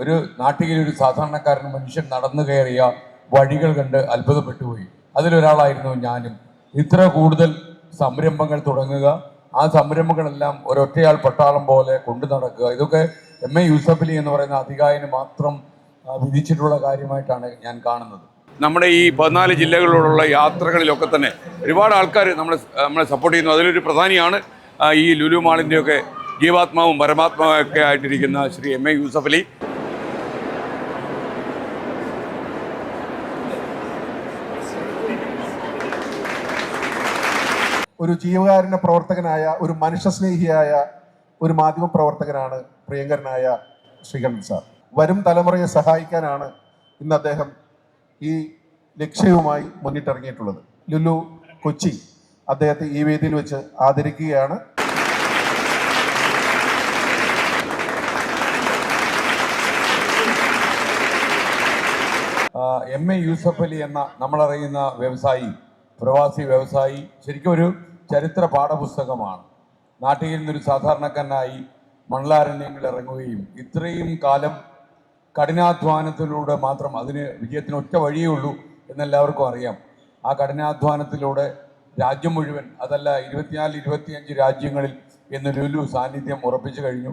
ഒരു നാട്ടിലെ ഒരു സാധാരണക്കാരൻ മനുഷ്യൻ നടന്നു കയറിയ വഴികൾ കണ്ട് അത്ഭുതപ്പെട്ടു പോയി. അതിലൊരാളായിരുന്നു ഞാനും. ഇത്ര കൂടുതൽ സംരംഭങ്ങൾ തുടങ്ങുക ആ സംരംഭങ്ങളെല്ലാം ഒരൊറ്റയാൾ പട്ടാളം പോലെ കൊണ്ടു നടക്കുക ഇതൊക്കെ എം എ യൂസഫലി എന്ന് പറയുന്ന അധികായന് മാത്രം വിധിച്ചിട്ടുള്ള കാര്യമായിട്ടാണ് ഞാൻ കാണുന്നത്. നമ്മുടെ ഈ പതിനാല് ജില്ലകളിലുള്ള യാത്രകളിലൊക്കെ തന്നെ ഒരുപാട് ആൾക്കാർ നമ്മളെ നമ്മളെ സപ്പോർട്ട് ചെയ്യുന്നു. അതിലൊരു പ്രധാനിയാണ് ഈ ലുലു മാളിന്റെയൊക്കെ ജീവാത്മാവും പരമാത്മാവും ഒക്കെ ആയിട്ടിരിക്കുന്ന ശ്രീ എം എ യൂസഫ് അലി ഒരു ജീവകാരുണ്യ പ്രവർത്തകനായ ഒരു മനുഷ്യസ്നേഹിയായ ഒരു മാധ്യമ പ്രവർത്തകനാണ് പ്രിയങ്കരനായ ശ്രീകണ്ഠൻ സാർ. വരും തലമുറയെ സഹായിക്കാനാണ് ഇന്ന് അദ്ദേഹം ഈ ലക്ഷ്യവുമായി മുന്നിട്ടിറങ്ങിയിട്ടുള്ളത്. ലുലു കൊച്ചി അദ്ദേഹത്തെ ഈ വേദിയിൽ വെച്ച് ആദരിക്കുകയാണ്. എം എ യൂസഫ് അലി എന്ന നമ്മളറിയുന്ന വ്യവസായി പ്രവാസി വ്യവസായി ശരിക്കും ഒരു ചരിത്ര പാഠപുസ്തകമാണ്. നാട്ടിൽ നിന്നൊരു സാധാരണക്കാരനായി മണലാരണ്യങ്ങൾ ഇറങ്ങുകയും ഇത്രയും കാലം കഠിനാധ്വാനത്തിലൂടെ മാത്രം അതിന് വിജയത്തിന് ഒറ്റ വഴിയേ ഉള്ളൂ എന്നെല്ലാവർക്കും അറിയാം. ആ കഠിനാധ്വാനത്തിലൂടെ രാജ്യം മുഴുവൻ അതല്ല ഇരുപത്തിനാല് ഇരുപത്തിയഞ്ച് രാജ്യങ്ങളിൽ എന്ന് ലുലു സാന്നിധ്യം ഉറപ്പിച്ചു കഴിഞ്ഞു.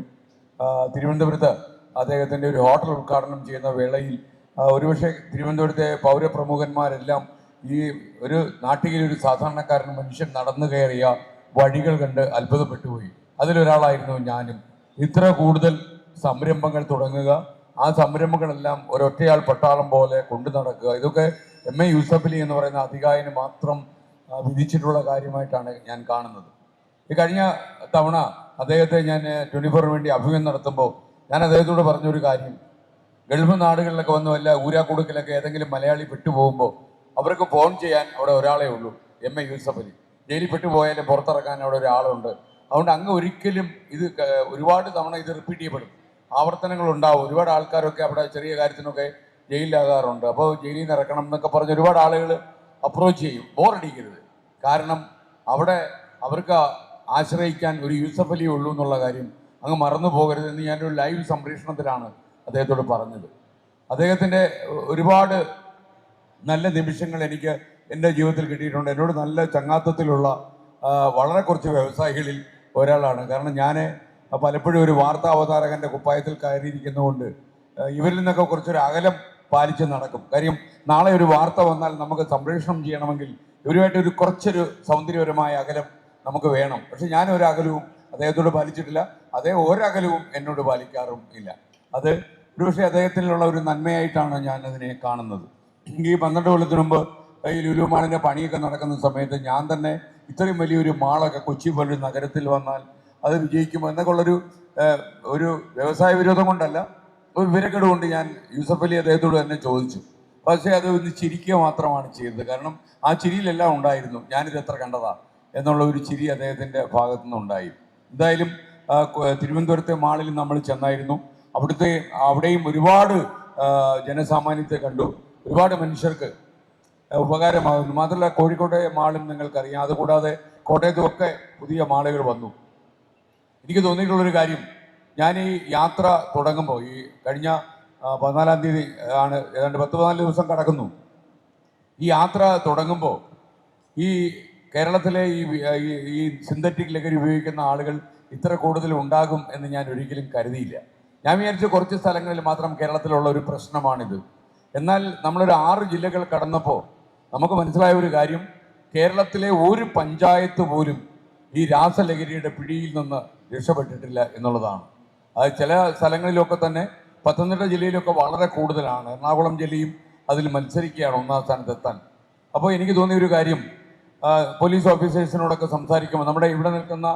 തിരുവനന്തപുരത്ത് അദ്ദേഹത്തിന്റെ ഒരു ഹോട്ടൽ ഉദ്ഘാടനം ചെയ്യുന്ന വേളയിൽ ഒരുപക്ഷെ തിരുവനന്തപുരത്തെ പൗരപ്രമുഖന്മാരെല്ലാം ഈ ഒരു നാട്ടിലെ ഒരു സാധാരണക്കാരൻ മനുഷ്യൻ നടന്നു കയറിയ വഴികൾ കണ്ട് അത്ഭുതപ്പെട്ടു പോയി അതിലൊരാളായിരുന്നു ഞാനും. ഇത്ര കൂടുതൽ സംരംഭങ്ങൾ തുടങ്ങുക ആ സംരംഭങ്ങളെല്ലാം ഒരൊറ്റയാൾ പട്ടാളം പോലെ കൊണ്ടു നടക്കുക ഇതൊക്കെ എം എ യൂസഫലി എന്ന് പറയുന്ന അധികാരിന് മാത്രം വിധിച്ചിട്ടുള്ള കാര്യമായിട്ടാണ് ഞാൻ കാണുന്നത്. ഈ കഴിഞ്ഞ തവണ അദ്ദേഹത്തെ ഞാൻ ട്വന്റി ഫോറിന് വേണ്ടി അഭിമുഖം നടത്തുമ്പോൾ ഞാൻ അദ്ദേഹത്തോട് പറഞ്ഞൊരു കാര്യം. ഗൾഫ് നാടുകളിലൊക്കെ വന്ന വല്ല ഊരാക്കുടുക്കിലൊക്കെ ഏതെങ്കിലും മലയാളി പെട്ടുപോകുമ്പോൾ അവർക്ക് ഫോൺ ചെയ്യാൻ അവിടെ ഒരാളേ ഉള്ളൂ എം എ യൂസഫ് അലി ജയിലിൽ പെട്ടുപോയാലും പുറത്തിറക്കാൻ അവിടെ ഒരാളുണ്ട്. അതുകൊണ്ട് അങ്ങ് ഒരിക്കലും ഇത് ഒരുപാട് തവണ ഇത് റിപ്പീറ്റ് ചെയ്യപ്പെടും. ആവർത്തനങ്ങൾ ഉണ്ടാവും. ഒരുപാട് ആൾക്കാരൊക്കെ അവിടെ ചെറിയ കാര്യത്തിനൊക്കെ ജയിലിലാകാറുണ്ട്. അപ്പോൾ ജയിലിൽ നിന്ന് ഇറക്കണം എന്നൊക്കെ പറഞ്ഞ് ഒരുപാട് ആളുകൾ അപ്രോച്ച് ചെയ്യും. ബോറടിക്കരുത് കാരണം അവിടെ അവർക്ക് ആശ്രയിക്കാൻ ഒരു യൂസഫ് ഉള്ളൂ എന്നുള്ള കാര്യം അങ്ങ് മറന്നു പോകരുത് എന്ന് ഞാനൊരു ലൈവ് സംപ്രേഷണത്തിലാണ് അദ്ദേഹത്തോട് പറഞ്ഞത്. അദ്ദേഹത്തിന്റെ ഒരുപാട് നല്ല നിമിഷങ്ങൾ എനിക്ക് എന്റെ ജീവിതത്തിൽ കിട്ടിയിട്ടുണ്ട്. എന്നോട് നല്ല ചങ്ങാത്തത്തിലുള്ള വളരെ കുറച്ച് വ്യവസായികളിൽ ഒരാളാണ്. കാരണം ഞാൻ പലപ്പോഴും ഒരു വാർത്താ അവതാരകന്റെ കുപ്പായത്തിൽ കയറിയിരിക്കുന്നതുകൊണ്ട് ഇവരിൽ നിന്നൊക്കെ കുറച്ചൊരു അകലം പാലിച്ച് നടക്കും. കാര്യം നാളെ ഒരു വാർത്ത വന്നാൽ നമുക്ക് സംപ്രേഷണം ചെയ്യണമെങ്കിൽ ഇവരുമായിട്ട് ഒരു കുറച്ചൊരു സൗന്ദര്യപരമായ അകലം നമുക്ക് വേണം. പക്ഷെ ഞാൻ ഒരു അകലവും അദ്ദേഹത്തോട് പാലിച്ചിട്ടില്ല. അതേ ഒരകലവും എന്നോട് പാലിക്കാറും ഇല്ല. അത് ഒരുപക്ഷെ അദ്ദേഹത്തിനുള്ള ഒരു നന്മയായിട്ടാണ് ഞാൻ അതിനെ കാണുന്നത്. ഈ പന്ത്രണ്ട് കൊല്ലത്തിന് മുമ്പ് ഈ ലുലു പണിയൊക്കെ നടക്കുന്ന സമയത്ത് ഞാൻ തന്നെ ഇത്രയും വലിയൊരു മാളൊക്കെ കൊച്ചി പോലൊരു നഗരത്തിൽ വന്നാൽ അത് വിജയിക്കും എന്നൊക്കെ ഉള്ളൊരു ഒരു വ്യവസായ വിരോധം കൊണ്ടല്ല ഒരു വിവരക്കേട് കൊണ്ട് ഞാൻ യൂസഫ് അലി അദ്ദേഹത്തോട് തന്നെ ചോദിച്ചു. പക്ഷേ അത് ഒന്ന് ചിരിക്കുക മാത്രമാണ് ചെയ്തത്. കാരണം ആ ചിരിയിലെല്ലാം ഉണ്ടായിരുന്നു ഞാനിത് എത്ര കണ്ടതാ എന്നുള്ള ഒരു ചിരി അദ്ദേഹത്തിന്റെ ഭാഗത്തു നിന്നുണ്ടായി. എന്തായാലും തിരുവനന്തപുരത്തെ മാളിൽ നമ്മൾ ചെന്നായിരുന്നു. അവിടുത്തെ അവിടെയും ഒരുപാട് ജനസാമാന്യത്തെ കണ്ടു. ഒരുപാട് മനുഷ്യർക്ക് ഉപകാരമാകുന്നു മാത്രമല്ല കോഴിക്കോട്ടെ മാളും നിങ്ങൾക്കറിയാം. അതുകൂടാതെ കോട്ടയത്തുമൊക്കെ പുതിയ മാളുകൾ വന്നു. എനിക്ക് തോന്നിയിട്ടുള്ളൊരു കാര്യം ഞാൻ ഈ യാത്ര തുടങ്ങുമ്പോൾ ഈ കഴിഞ്ഞ പതിനാലാം തീയതി ആണ് ഏതാണ്ട് പത്ത് പതിനാല് ദിവസം കടക്കുന്നു. ഈ യാത്ര തുടങ്ങുമ്പോൾ ഈ കേരളത്തിലെ ഈ- ഈ സിന്തറ്റിക് ലഹരി ഉപയോഗിക്കുന്ന ആളുകൾ ഇത്ര കൂടുതൽ ഉണ്ടാകും എന്ന് ഞാൻ ഒരിക്കലും കരുതിയില്ല. ഞാൻ വിചാരിച്ചു കുറച്ച് സ്ഥലങ്ങളിൽ മാത്രം കേരളത്തിലുള്ള ഒരു പ്രശ്നമാണിത്. എന്നാൽ നമ്മളൊരു ആറ് ജില്ലകൾ കടന്നപ്പോൾ നമുക്ക് മനസ്സിലായ ഒരു കാര്യം. കേരളത്തിലെ ഒരു പഞ്ചായത്ത് പോലും ഈ രാസലഹരിയുടെ പിടിയിൽ നിന്ന് രക്ഷപ്പെട്ടിട്ടില്ല എന്നുള്ളതാണ്. അത് ചില സ്ഥലങ്ങളിലൊക്കെ തന്നെ പത്തനംതിട്ട ജില്ലയിലൊക്കെ വളരെ കൂടുതലാണ്. എറണാകുളം ജില്ലയും അതിൽ മത്സരിക്കുകയാണ് ഒന്നാം സ്ഥാനത്തെത്താൻ. അപ്പോൾ എനിക്ക് തോന്നിയ ഒരു കാര്യം പോലീസ് ഓഫീസേഴ്സിനോടൊക്കെ സംസാരിക്കുമ്പോൾ നമ്മുടെ ഇവിടെ നിൽക്കുന്ന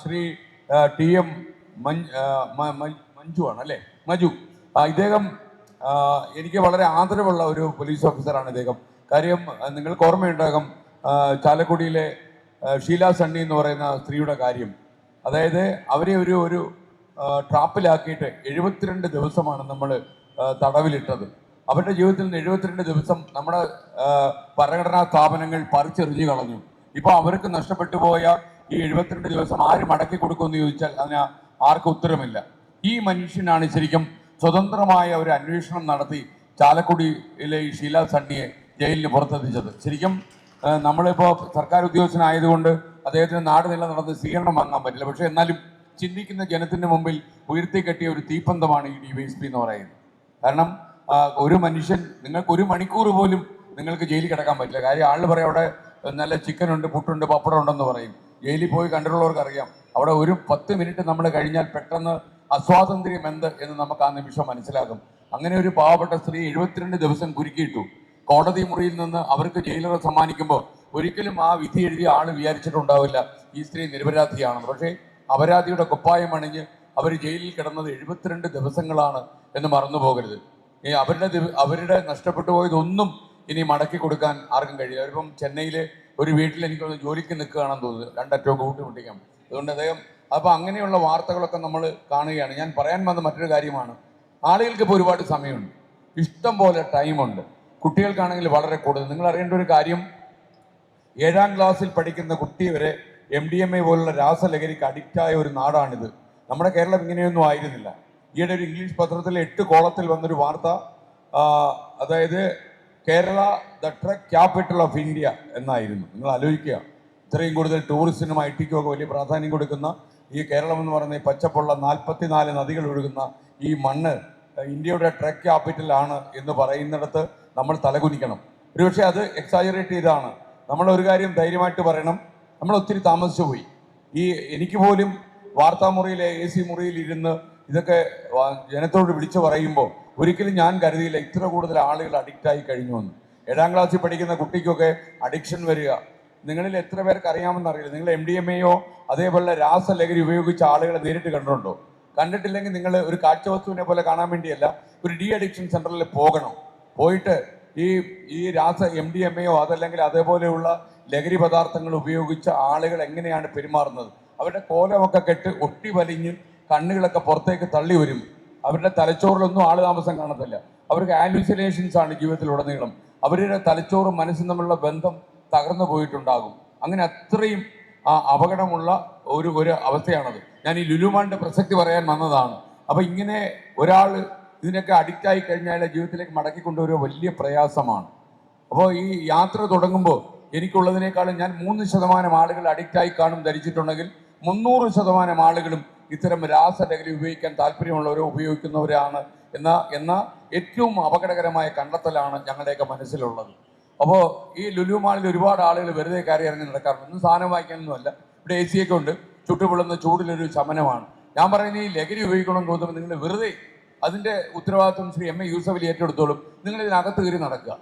ശ്രീ ടി എം മഞ്ജ് ആണ് അല്ലേ? മജു. ഇദ്ദേഹം എനിക്ക് വളരെ ആദരവുള്ള ഒരു പോലീസ് ഓഫീസറാണ് ഇദ്ദേഹം. കാര്യം നിങ്ങൾക്ക് ഓർമ്മയുണ്ടാകും ചാലക്കുടിയിലെ ഷീല സണ്ണി എന്ന് പറയുന്ന സ്ത്രീയുടെ കാര്യം. അതായത് അവരെ ഒരു ഒരു ട്രാപ്പിലാക്കിയിട്ട് എഴുപത്തിരണ്ട് ദിവസമാണ് നമ്മൾ തടവിലിട്ടത്. അവരുടെ ജീവിതത്തിൽ നിന്ന് എഴുപത്തിരണ്ട് ദിവസം നമ്മുടെ ഭരണഘടനാ സ്ഥാപനങ്ങൾ പറിച്ചെറിഞ്ഞു കളഞ്ഞു. ഇപ്പോൾ അവർക്ക് നഷ്ടപ്പെട്ടു പോയ ഈ എഴുപത്തിരണ്ട് ദിവസം ആര് മടക്കി കൊടുക്കുമെന്ന് ചോദിച്ചാൽ അതിന് ആർക്കും ഉത്തരമില്ല. ഈ മനുഷ്യനാണ് ശരിക്കും സ്വതന്ത്രമായ ഒരു അന്വേഷണം നടത്തി ചാലക്കുടിയിലെ ഈ ഷീല സണ്ണിയെ ജയിലിന് പുറത്തെത്തിച്ചത്. ശരിക്കും നമ്മളിപ്പോൾ സർക്കാർ ഉദ്യോഗസ്ഥനായതുകൊണ്ട് അദ്ദേഹത്തിന് നാട് നിലനിർത്തുന്ന സ്വീകരണം വാങ്ങാൻ പറ്റില്ല. പക്ഷേ എന്നാലും ചിന്തിക്കുന്ന ജനത്തിന്റെ മുമ്പിൽ ഉയർത്തി കെട്ടിയ ഒരു തീപ്പന്തമാണ് ഈ ഡി പി എന്ന് പറയുന്നത്. കാരണം ഒരു മനുഷ്യൻ നിങ്ങൾക്ക് ഒരു മണിക്കൂർ പോലും നിങ്ങൾക്ക് ജയിലിൽ കിടക്കാൻ പറ്റില്ല. കാര്യം ആൾ പറയും അവിടെ നല്ല ചിക്കനുണ്ട് പുട്ടുണ്ട് പപ്പടം ഉണ്ടെന്ന് പറയും. ജയിലിൽ പോയി കണ്ടിട്ടുള്ളവർക്ക് അറിയാം അവിടെ ഒരു പത്ത് മിനിറ്റ് നമ്മൾ കഴിഞ്ഞാൽ പെട്ടെന്ന് അസ്വാതന്ത്ര്യം എന്ത് എന്ന് നമുക്ക് ആ നിമിഷം മനസ്സിലാകും. അങ്ങനെ ഒരു പാവപ്പെട്ട സ്ത്രീ എഴുപത്തിരണ്ട് ദിവസം കുരുക്കിയിട്ടു. കോടതി മുറിയിൽ നിന്ന് അവർക്ക് ജയിലറ സമ്മാനിക്കുമ്പോൾ ഒരിക്കലും ആ വിധി എഴുതിയ ആൾ വിചാരിച്ചിട്ടുണ്ടാവില്ല. ഈ സ്ത്രീ നിരപരാധിയാണെന്ന്. പക്ഷേ അപരാധിയുടെ കുപ്പായം അണിഞ്ഞ് അവർ ജയിലിൽ കിടന്നത് എഴുപത്തിരണ്ട് ദിവസങ്ങളാണ് എന്ന് മറന്നു പോകരുത്. ഈ അവരുടെ അവരുടെ നഷ്ടപ്പെട്ടു പോയതൊന്നും ഇനി മടക്കി കൊടുക്കാൻ ആർക്കും കഴിയില്ല. അവരിപ്പം ചെന്നൈയിലെ ഒരു വീട്ടിൽ എനിക്കൊന്ന് ജോലിക്ക് നിൽക്കുകയാണെന്ന് തോന്നുന്നു. രണ്ടറ്റവും കൂട്ടിമുട്ടിക്കാം അതുകൊണ്ട് അദ്ദേഹം അപ്പോൾ അങ്ങനെയുള്ള വാർത്തകളൊക്കെ നമ്മൾ കാണുകയാണ്. ഞാൻ പറയാൻ വന്ന മറ്റൊരു കാര്യമാണ്. ആളുകൾക്ക് ഇപ്പോൾ ഒരുപാട് സമയമുണ്ട്. ഇഷ്ടം പോലെ ടൈമുണ്ട്. കുട്ടികൾക്കാണെങ്കിൽ വളരെ കൂടുതൽ. നിങ്ങൾ അറിയേണ്ട ഒരു കാര്യം ഏഴാം ക്ലാസ്സിൽ പഠിക്കുന്ന കുട്ടി വരെ എം ഡി എം എ പോലുള്ള രാസലഹരിക്ക് അഡിക്റ്റായ ഒരു നാടാണിത്. നമ്മുടെ കേരളം ഇങ്ങനെയൊന്നും ആയിരുന്നില്ല. ഈയിടെ ഒരു ഇംഗ്ലീഷ് പത്രത്തിൽ എട്ട് കോളത്തിൽ വന്നൊരു വാർത്ത അതായത് Kerala the truck capital of India എന്നായിരുന്നു. നിങ്ങൾ ആലോചിക്കുക. ഇത്രയും കൂടുതൽ ടൂറിസ്റ്റിനും ഐ ടിക്കും ഒക്കെ വലിയ പ്രാധാന്യം കൊടുക്കുന്ന ഈ കേരളം എന്ന് പറയുന്ന ഈ പച്ചപ്പുള്ള നാൽപ്പത്തിനാല് നദികൾ ഒഴുകുന്ന ഈ മണ്ണ് ഇന്ത്യയുടെ ട്രക്ക് ക്യാപിറ്റലാണ് എന്ന് പറയുന്നിടത്ത് നമ്മൾ തലകുനിക്കണം. ഒരുപക്ഷെ അത് എക്സാജറേറ്റ് ചെയ്താണ്. നമ്മൾ ഒരു കാര്യം ധൈര്യമായിട്ട് പറയണം. നമ്മൾ ഒത്തിരി താമസിച്ചു പോയി. ഈ എനിക്ക് പോലും വാർത്താമുറിയിലെ എ സി മുറിയിൽ ഇരുന്ന് ഇതൊക്കെ ജനത്തോട് വിളിച്ചു പറയുമ്പോൾ ഒരിക്കലും ഞാൻ കരുതിയില്ല ഇത്ര കൂടുതൽ ആളുകൾ അഡിക്റ്റായി കഴിഞ്ഞു എന്ന് ഏഴാം ക്ലാസ്സിൽ പഠിക്കുന്ന കുട്ടിക്കൊക്കെ അഡിക്ഷൻ വരിക. നിങ്ങളിൽ എത്ര പേർക്ക് അറിയാമെന്ന് അറിയില്ല. നിങ്ങൾ എം ഡി എം എയോ അതേപോലെ രാസലഹരി ഉപയോഗിച്ച ആളുകളെ നേരിട്ട് കണ്ടിട്ടുണ്ടോ? കണ്ടിട്ടില്ലെങ്കിൽ നിങ്ങൾ ഒരു കാഴ്ചവസ്തുവിനെ പോലെ കാണാൻ വേണ്ടിയല്ല ഒരു ഡി അഡിക്ഷൻ സെന്ററിൽ പോകണം. പോയിട്ട് ഈ ഈ രാസ എം ഡി എം എയോ അതല്ലെങ്കിൽ അതേപോലെയുള്ള ലഹരി പദാർത്ഥങ്ങൾ ഉപയോഗിച്ച ആളുകൾ എങ്ങനെയാണ് പെരുമാറുന്നത്? അവരുടെ കോലമൊക്കെ കെട്ട് ഒട്ടി വലിഞ്ഞ് കണ്ണുകളൊക്കെ പുറത്തേക്ക് തള്ളി വരും. അവരുടെ തലച്ചോറിലൊന്നും ആൾ താമസം കാണത്തില്ല. അവർക്ക് ആലുസിനേഷൻസ് ആണ് ജീവിതത്തിലുടനീളം. അവരുടെ തലച്ചോറും മനസ്സും തമ്മിലുള്ള ബന്ധം തകർന്നു പോയിട്ടുണ്ടാകും. അങ്ങനെ അത്രയും ആ അപകടമുള്ള ഒരു ഒരു അവസ്ഥയാണത്. ഞാൻ ഈ ലുലുമാന്റെ പ്രസക്തി പറയാൻ വന്നതാണ്. അപ്പോൾ ഇങ്ങനെ ഒരാൾ ഇതിനൊക്കെ അഡിക്റ്റ് ആയി കഴിഞ്ഞാൽ ജീവിതത്തിലേക്ക് മടക്കി കൊണ്ടുവരുക വലിയ പ്രയാസമാണ്. അപ്പോൾ ഈ യാത്ര തുടങ്ങുമ്പോൾ എനിക്കുള്ളതിനേക്കാളും ഞാൻ മൂന്ന് ശതമാനം ആളുകൾ അഡിക്റ്റായി കാണും ധരിച്ചിട്ടുണ്ടെങ്കിൽ മുന്നൂറ് ശതമാനം ആളുകളും ഇത്തരം രാസലഹരി ഉപയോഗിക്കാൻ താല്പര്യമുള്ളവരോ ഉപയോഗിക്കുന്നവരാണ് എന്ന എന്ന ഏറ്റവും അപകടകരമായ കണ്ടെത്തലാണ് ഞങ്ങളുടെയൊക്കെ മനസ്സിലുള്ളത്. അപ്പോൾ ഈ ലുലു മാളിൽ ഒരുപാട് ആളുകൾ വെറുതെ കയറി ഇറങ്ങി നടക്കാറുണ്ട്. ഒന്നും സാധനം വാങ്ങിക്കാനൊന്നുമല്ല. ഇവിടെ എ സി ഒക്കെ ഉണ്ട്. ചുട്ടുപൊള്ളുന്ന ചൂടിലൊരു ശമനമാണ്. ഞാൻ പറയുന്നത് ഈ ലഹരി ഉപയോഗിക്കണമെന്ന് തോന്നുമ്പോൾ നിങ്ങൾ വെറുതെ അതിന്റെ ഉത്തരവാദിത്വം ശ്രീ എം എ യൂസഫ് അലി ഏറ്റെടുത്തോളും. നിങ്ങൾ ഇതിനകത്ത് കയറി നടക്കുക.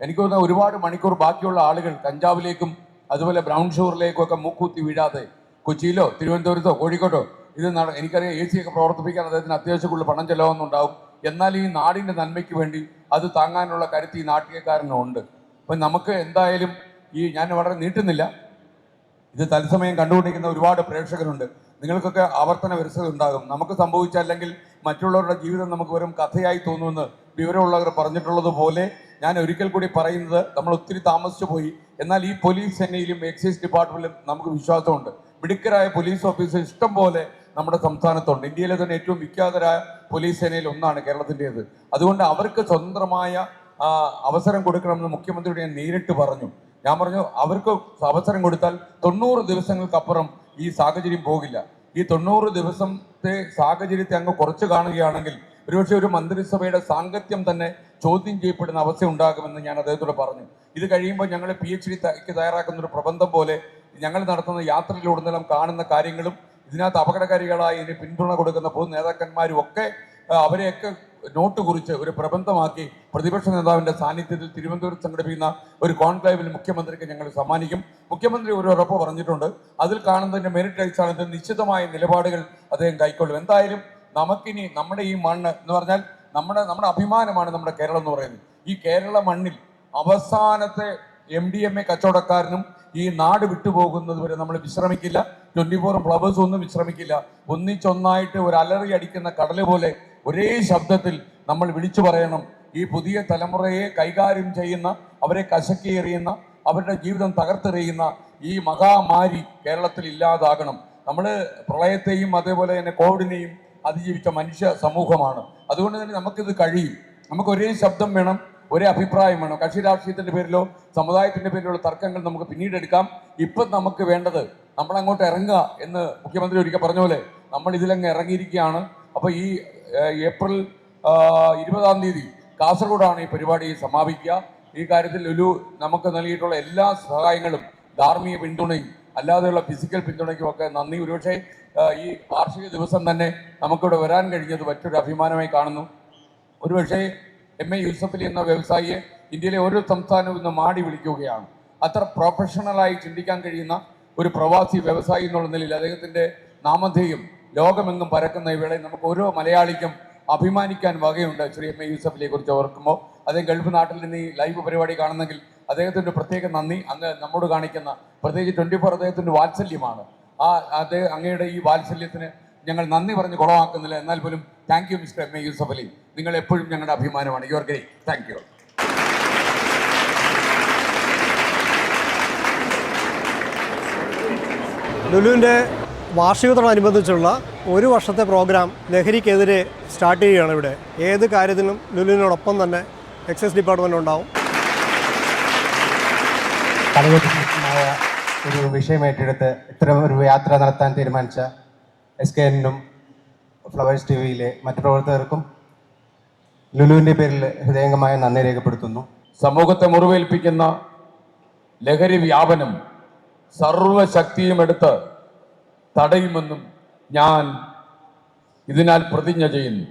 എനിക്ക് തോന്നുന്ന ഒരുപാട് മണിക്കൂർ ബാക്കിയുള്ള ആളുകൾ കഞ്ചാവിലേക്കും അതുപോലെ ബ്രൗൺ ഷുഗറിലേക്കും ഒക്കെ മൂക്കൂത്തി വീഴാതെ കൊച്ചിയിലോ തിരുവനന്തപുരത്തോ കോഴിക്കോട്ടോ ഇത് എനിക്കറിയാം എ സി ഒക്കെ പ്രവർത്തിപ്പിക്കാൻ അദ്ദേഹത്തിന് അത്യാവശ്യം കൂടുതൽ പണം ചെലവൊന്നുണ്ടാവും എന്നാൽ ഈ നാടിന്റെ നന്മയ്ക്ക് വേണ്ടി അത് താങ്ങാനുള്ള കരുത്ത് ഈ നാട്ടികക്കാരനുണ്ട് അപ്പം നമുക്ക് എന്തായാലും ഈ ഞാൻ വളരെ നീട്ടുന്നില്ല. ഇത് തത്സമയം കണ്ടുകൊണ്ടിരിക്കുന്ന ഒരുപാട് പ്രേക്ഷകരുണ്ട്. നിങ്ങൾക്കൊക്കെ ആവർത്തന വിരസത ഉണ്ടാകും. നമുക്ക് സംഭവിച്ച അല്ലെങ്കിൽ മറ്റുള്ളവരുടെ ജീവിതം നമുക്ക് വെറും കഥയായി തോന്നുമെന്ന് വിവരമുള്ളവർ പറഞ്ഞിട്ടുള്ളത് പോലെ ഞാൻ ഒരിക്കൽ കൂടി പറയുന്നത് നമ്മൾ ഒത്തിരി താമസിച്ചു പോയി. എന്നാൽ ഈ പോലീസ് സേനയിലും എക്സൈസ് ഡിപ്പാർട്ട്മെന്റിലും നമുക്ക് വിശ്വാസമുണ്ട്. മിടുക്കരായ പോലീസ് ഓഫീസർ ഇഷ്ടം പോലെ നമ്മുടെ സംസ്ഥാനത്തുണ്ട്. ഇന്ത്യയിലെ തന്നെ ഏറ്റവും വിഖ്യാതരായ പോലീസ് സേനയിൽ ഒന്നാണ് കേരളത്തിന്റെത്. അതുകൊണ്ട് അവർക്ക് സ്വതന്ത്രമായ അവസരം കൊടുക്കണമെന്ന് മുഖ്യമന്ത്രിയോട് ഞാൻ നേരിട്ട് പറഞ്ഞു. ഞാൻ പറഞ്ഞു അവർക്ക് അവസരം കൊടുത്താൽ തൊണ്ണൂറ് ദിവസങ്ങൾക്കപ്പുറം ഈ സാഹചര്യം പോകില്ല. ഈ തൊണ്ണൂറ് ദിവസത്തെ സാഹചര്യത്തെ അങ്ങ് കുറച്ച് കാണുകയാണെങ്കിൽ ഒരുപക്ഷെ ഒരു മന്ത്രിസഭയുടെ സാങ്കത്യം തന്നെ ചോദ്യം ചെയ്യപ്പെടുന്ന അവസ്ഥ ഉണ്ടാകുമെന്ന് ഞാൻ അദ്ദേഹത്തോട് പറഞ്ഞു. ഇത് കഴിയുമ്പോൾ ഞങ്ങൾ പി എച്ച് ഡിക്ക് തയ്യാറാക്കുന്ന ഒരു പ്രബന്ധം പോലെ ഞങ്ങൾ നടത്തുന്ന യാത്രയിലുടനീളം കാണുന്ന കാര്യങ്ങളും ഇതിനകത്ത് അപകടകാരികളായി ഇതിന് പിന്തുണ കൊടുക്കുന്ന പൊതു നേതാക്കന്മാരും ഒക്കെ അവരെയൊക്കെ നോട്ട് കുറിച്ച് ഒരു പ്രബന്ധമാക്കി പ്രതിപക്ഷ നേതാവിന്റെ സാന്നിധ്യത്തിൽ തിരുവനന്തപുരത്ത് സംഘടിപ്പിക്കുന്ന ഒരു കോൺക്ലേവിൽ മുഖ്യമന്ത്രിക്ക് ഞങ്ങൾ സമ്മാനിക്കും. മുഖ്യമന്ത്രി ഒരു ഉറപ്പ് പറഞ്ഞിട്ടുണ്ട്. അതിൽ കാണുന്നതിന്റെ മെറിറ്റ് അടിസ്ഥാനത്തിൽ നിശ്ചിതമായ നിലപാടുകൾ അദ്ദേഹം കൈക്കൊള്ളും. എന്തായാലും നമുക്കിനി നമ്മുടെ ഈ മണ്ണ് എന്ന് പറഞ്ഞാൽ നമ്മുടെ നമ്മുടെ അഭിമാനമാണ് നമ്മുടെ കേരളം എന്ന് പറയുന്നത്. ഈ കേരള മണ്ണിൽ അവസാനത്തെ എം ഡി എം എ കച്ചവടക്കാരനും ഈ നാട് വിട്ടുപോകുന്നത് വരെ നമ്മൾ വിശ്രമിക്കില്ല. ട്വന്റി ഫോറും ഫ്ലവേഴ്സും ഒന്നും വിശ്രമിക്കില്ല. ഒന്നിച്ചൊന്നായിട്ട് ഒരു അലറി അടിക്കുന്ന കടൽ പോലെ ഒരേ ശബ്ദത്തിൽ നമ്മൾ വിളിച്ചു പറയണം. ഈ പുതിയ തലമുറയെ കൈകാര്യം ചെയ്യുന്ന അവരെ കശക്കി എറിയുന്ന അവരുടെ ജീവിതം തകർത്തെറിയുന്ന ഈ മഹാമാരി കേരളത്തിൽ ഇല്ലാതാകണം. നമ്മൾ പ്രളയത്തെയും അതേപോലെ തന്നെ കോവിഡിനെയും അതിജീവിച്ച മനുഷ്യ സമൂഹമാണ്. അതുകൊണ്ട് തന്നെ നമുക്കിത് കഴിയും. നമുക്ക് ഒരേ ശബ്ദം വേണം ഒരേ അഭിപ്രായം വേണം. കക്ഷി രാഷ്ട്രീയത്തിന്റെ പേരിലോ സമുദായത്തിന്റെ പേരിലുള്ള തർക്കങ്ങൾ നമുക്ക് പിന്നീട് എടുക്കാം. ഇപ്പം നമുക്ക് വേണ്ടത് നമ്മൾ അങ്ങോട്ട് ഇറങ്ങുക എന്ന് മുഖ്യമന്ത്രി ഒരിക്കൽ പറഞ്ഞ പോലെ നമ്മൾ ഇതിലങ്ങ് ഇറങ്ങിയിരിക്കുകയാണ്. അപ്പോൾ ഈ ഏപ്രിൽ ഇരുപതാം തീയതി കാസർഗോഡാണ് ഈ പരിപാടി സമാപിക്കുക. ഈ കാര്യത്തിൽ ഒരു നമുക്ക് നൽകിയിട്ടുള്ള എല്ലാ സഹായങ്ങളും ധാർമ്മിക പിന്തുണയും അല്ലാതെയുള്ള ഫിസിക്കൽ പിന്തുണയ്ക്കും ഒക്കെ നന്ദി. ഒരുപക്ഷെ ഈ വാർഷിക ദിവസം തന്നെ നമുക്കിവിടെ വരാൻ കഴിഞ്ഞത് മറ്റൊരു അഭിമാനമായി കാണുന്നു. ഒരുപക്ഷെ എം എ യൂസഫലി എന്ന വ്യവസായിയെ ഇന്ത്യയിലെ ഓരോ സംസ്ഥാനവും ഇന്ന് മാടി വിളിക്കുകയാണ്. അത്ര പ്രൊഫഷണലായി ചിന്തിക്കാൻ കഴിയുന്ന ഒരു പ്രവാസി വ്യവസായി എന്നുള്ള നിലയിൽ അദ്ദേഹത്തിന്റെ നാമധേയം ലോകമെങ്ങും പരക്കുന്ന ഈ വേളയിൽ നമുക്ക് ഓരോ മലയാളിക്കും അഭിമാനിക്കാൻ വകയുണ്ട്. ശ്രീ എം എ യൂസഫിലെ കുറിച്ച് ഓർക്കുമ്പോൾ അദ്ദേഹം ഗൾഫ് നാട്ടിൽ നിന്ന് ഈ ലൈവ് പരിപാടി കാണുന്നെങ്കിൽ അദ്ദേഹത്തിന്റെ പ്രത്യേക നന്ദി. അങ്ങ് നമ്മോട് കാണിക്കുന്ന പ്രത്യേകിച്ച് ട്വന്റി ഫോർ അദ്ദേഹത്തിന്റെ വാത്സല്യമാണ്. ആ അദ്ദേഹം അങ്ങയുടെ ഈ വാത്സല്യത്തിന് ഞങ്ങൾ നന്ദി പറഞ്ഞ് കുളമാക്കുന്നില്ല. എന്നാൽ പോലും thank you mister M A Yusuff Ali നിങ്ങൾ എപ്പോഴും ഞങ്ങളുടെ അഭിമാനമാണ്. യുവർ ഗ്രേ താങ്ക് യു ലുലുവിന്റെ വാർഷികത്തോടനുബന്ധിച്ചുള്ള ഒരു വർഷത്തെ പ്രോഗ്രാം ലഹരിക്കെതിരെ സ്റ്റാർട്ട് ചെയ്യുകയാണ് ഇവിടെ. ഏത് കാര്യത്തിനും ലുലുവിനോടൊപ്പം തന്നെ എക്സൈസ് ഡിപ്പാർട്ട്മെന്റ് ഉണ്ടാവും. ഒരു വിഷയം ഏറ്റെടുത്ത് ഇത്തരം ഒരു യാത്ര നടത്താൻ തീരുമാനിച്ച എസ് കെ എനും ഫ്ലവേഴ്സ് ടി വിയിലെ മറ്റു പ്രവർത്തകർക്കും ലുലുവിന്റെ പേരിൽ ഹൃദയംഗമായ നന്ദി രേഖപ്പെടുത്തുന്നു. സമൂഹത്തെ മുറിവേൽപ്പിക്കുന്ന ലഹരി വ്യാപനം സർവശക്തിയും എടുത്ത് തടയുമെന്നും ഞാൻ ഇതിനാൽ പ്രതിജ്ഞ ചെയ്യുന്നു.